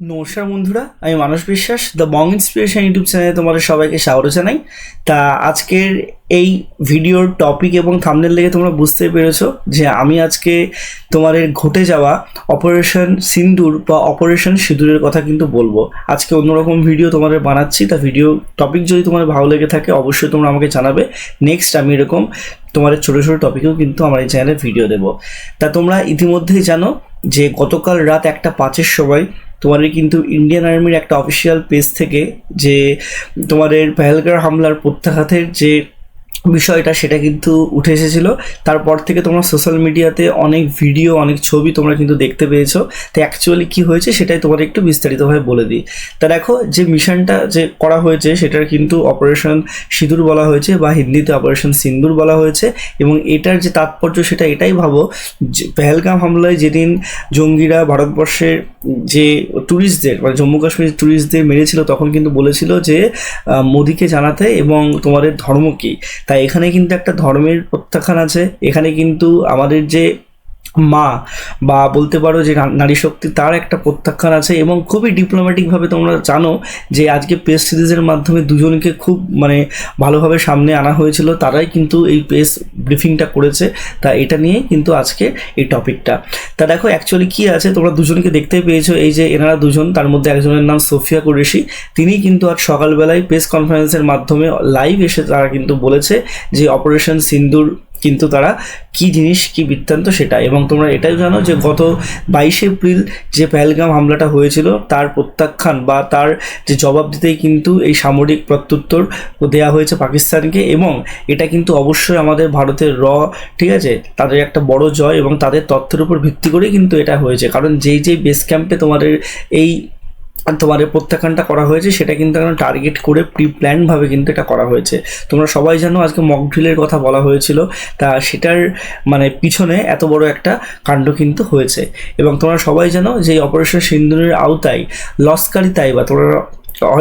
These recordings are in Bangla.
নমস্কার বন্ধুরা, আমি মানস বিশ্বাস দ্য বং ইন্সপিরেশন ইউটিউব চ্যানেলে তোমাদের সবাইকে স্বাগত জানাই। তা আজকের এই ভিডিওর টপিক এবং থামনেল লেগে তোমরা বুঝতে পেরেছ যে আমি আজকে তোমাদের ঘটে যাওয়া অপারেশন সিন্দুর বা অপারেশন সিঁদুরের কথা কিন্তু বলব। আজকে অন্যরকম ভিডিও তোমাদের বানাচ্ছি, তা ভিডিও টপিক যদি তোমাদের ভালো লেগে থাকে অবশ্যই তোমরা আমাকে জানাবে। নেক্সট আমি এরকম তোমাদের ছোটো ছোটো টপিকেও কিন্তু আমার এই চ্যানেলে ভিডিও দেবো। তা তোমরা ইতিমধ্যেই জানো যে গতকাল রাত একটা পাঁচের সময় তোমাদের কিন্তু ইন্ডিয়ান আর্মির একটা অফিসিয়াল পেজ থেকে যে তোমাদের পেহেলগার হামলার প্রত্যাঘাতের যে বিষয়টা সেটা কিন্তু উঠে এসেছিল। তারপর থেকে তোমরা সোশ্যাল মিডিয়াতে অনেক ভিডিও অনেক ছবি তোমরা কিন্তু দেখতে পেয়েছ। তো অ্যাকচুয়ালি কী হয়েছে সেটাই তোমার একটু বিস্তারিতভাবে বলে দিই। তা দেখো, যে মিশনটা যে করা হয়েছে সেটার কিন্তু অপারেশন সিঁদুর বলা হয়েছে বা হিন্দিতে অপারেশন সিন্দুর বলা হয়েছে এবং এটার যে তাৎপর্য সেটা এটাই ভাবো, যে পেহেলগাম হামলায় যেদিন জঙ্গিরা ভারতবর্ষের যে ট্যুরিস্টদের মানে জম্মু কাশ্মীরের ট্যুরিস্টদের মেরেছিল তখন কিন্তু বলেছিল যে মোদিকে জানাতে এবং তোমাদের ধর্ম কী? তাই এখানে কিন্তু একটা ধর্মের প্রত্যাখ্যান আছে। এখানে কিন্তু আমাদের যে মা বা বলতে পারো যে নারী শক্তি তার একটা প্রত্যাখ্যান আছে এবং খুবই ডিপ্লোম্যাটিকভাবে তোমরা জানো যে আজকে প্রেস সিরিজের মাধ্যমে দুজনকে খুব মানে ভালোভাবে সামনে আনা হয়েছিল। তারাই কিন্তু এই প্রেস ব্রিফিংটা করেছে। তা এটা নিয়ে কিন্তু আজকে এই টপিকটা তা দেখো অ্যাকচুয়ালি কি আছে? তোমরা দুজনকে দেখতে পেয়েছ। এই যে এনারা দুজন, তার মধ্যে একজনের নাম সোফিয়া কুরেশি। তিনি কিন্তু আজ সকালবেলায় প্রেস কনফারেন্সের মাধ্যমে লাইভ এসে তারা কিন্তু বলেছে যে অপারেশন সিন্দুর কিন্তু তারা কি জিনিস, কি বৃত্তান্ত সেটা এবং তোমরা এটাই জানো যে গত বাইশে এপ্রিল যে পেহেলগাম হামলাটা হয়েছিল, তার প্রত্যাখ্যান বা তার যে জবাব দিতেই কিন্তু এই সামরিক প্রত্যুত্তর দেওয়া হয়েছে পাকিস্তানকে এবং এটা কিন্তু অবশ্যই আমাদের ভারতের র, ঠিক আছে? তাদের একটা বড় জয় এবং তাদের তথ্যের উপর ভিত্তি করেই কিন্তু এটা হয়েছে। কারণ যেই যেই বেস ক্যাম্পে তোমাদের এই তোমাদের প্রত্যাখ্যানটা করা হয়েছে, সেটা কিন্তু এখন টার্গেট করে প্রি প্ল্যানভাবে কিন্তু এটা করা হয়েছে। তোমরা সবাই জানো আজকে মক কথা বলা হয়েছিল। তা সেটার মানে পিছনে এত বড় একটা কাণ্ড কিন্তু হয়েছে। এবং তোমরা সবাই জানো যে এই অপারেশন সিন্দুরের আওতায় লস্কারি তাইবা তোমরা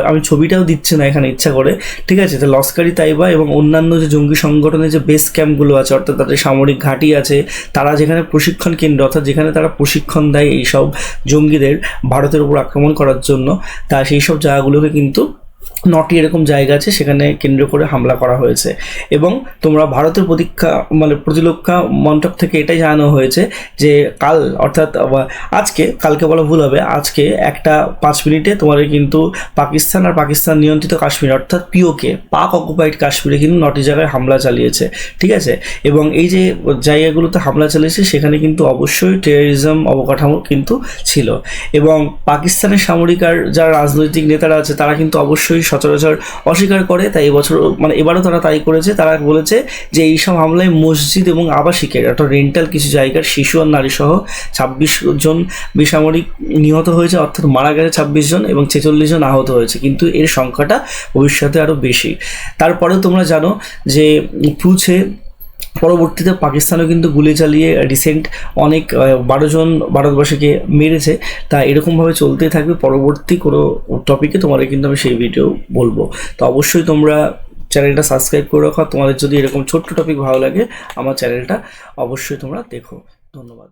আমি ছবিটাও দিচ্ছি না, এখানে ইচ্ছা করে। ঠিক আছে, তো লস্কারি তাইবা এবং অন্যান্য যে জঙ্গি সংগঠনের যে বেস ক্যাম্পগুলো আছে, অর্থাৎ তাদের সামরিক ঘাঁটি আছে, তারা যেখানে প্রশিক্ষণ কেন্দ্র, অর্থাৎ যেখানে তারা প্রশিক্ষণ দেয় এইসব জঙ্গিদের ভারতের উপর আক্রমণ করার জন্য, তা সেই সব জায়গাগুলোকে কিন্তু নটি এরকম জায়গা আছে, সেখানে কেন্দ্র করে হামলা করা হয়েছে। এবং তোমরা ভারতের প্রতীক্ষা মানে প্রতিরক্ষা মন্ত্রক থেকে এটাই জানানো হয়েছে যে কাল, অর্থাৎ আজকে, কালকে বলা ভুল হবে, আজকে একটা পাঁচ মিনিটে তোমাদের কিন্তু পাকিস্তান আর পাকিস্তান নিয়ন্ত্রিত কাশ্মীর, অর্থাৎ পিওকে, পাক অকুপাইড কাশ্মীরে কিন্তু নটি জায়গায় হামলা চালিয়েছে, ঠিক আছে? এবং এই যে জায়গাগুলোতে হামলা চালিয়েছে, সেখানে কিন্তু অবশ্যই টেরোরিজম অবকাঠামো কিন্তু ছিল। এবং পাকিস্তানের সামরিক আর যারা রাজনৈতিক নেতারা আছে, তারা কিন্তু অবশ্যই সচরাচর অস্বীকার করে, তাই এবছর মানে এবারও তারা তাই করেছে। তারা বলেছে যে এইসব হামলায় মসজিদ এবং আবাসিকের, অর্থাৎ রেন্টাল কিছু জায়গার শিশু আর নারী সহ ছাব্বিশ জন বেসামরিক নিহত হয়েছে, অর্থাৎ মারা গেছে ছাব্বিশ জন এবং ছেচল্লিশ জন আহত হয়েছে। কিন্তু এর সংখ্যাটা ভবিষ্যতে আরও বেশি। তারপরেও তোমরা জানো যে পুছে পরবর্তীতে পাকিস্তানও কিন্তু গুলি চালিয়ে রিসেন্ট অনেক বারোজন ভারতবাসীকে মেরেছে। তা এরকমভাবে চলতে থাকবে। পরবর্তী কোনো টপিকে তোমাদের কিন্তু আমি সেই ভিডিও বলব। তো অবশ্যই তোমরা চ্যানেলটা সাবস্ক্রাইব করে রাখো। তোমাদের যদি এরকম ছোট্ট টপিক ভালো লাগে, আমার চ্যানেলটা অবশ্যই তোমরা দেখো। ধন্যবাদ।